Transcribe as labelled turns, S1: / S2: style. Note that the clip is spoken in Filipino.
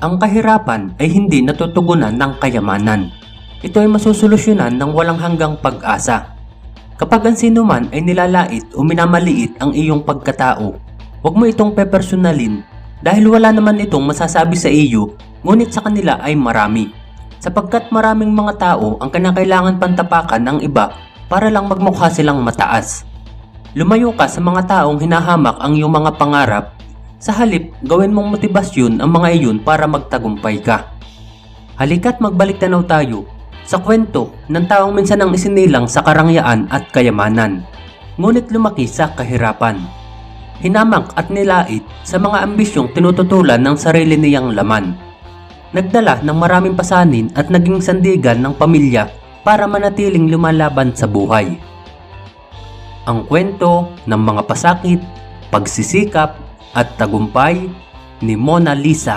S1: Ang kahirapan ay hindi natutugunan ng kayamanan. Ito ay masusolusyonan ng walang hanggang pag-asa. Kapag ang sino man ay nilalait o minamaliit ang iyong pagkatao, huwag mo itong pepersonalin dahil wala naman itong masasabi sa iyo ngunit sa kanila ay marami. Sapagkat maraming mga tao ang kinakailangan pantapakan ng iba para lang magmukha silang mataas. Lumayo ka sa mga taong hinahamak ang iyong mga pangarap. Sa halip, gawin mong motibasyon ang mga iyon para magtagumpay ka. Halika't magbalik tanaw tayo sa kwento ng taong minsan ang isinilang sa karangyaan at kayamanan, ngunit lumaki sa kahirapan. Hinamak at nilait sa mga ambisyong tinututulan ng sarili niyang laman. Nagdala ng maraming pasanin at naging sandigan ng pamilya para manatiling lumalaban sa buhay. Ang kwento ng mga pasakit, pagsisikap at tagumpay ni Mona Lisa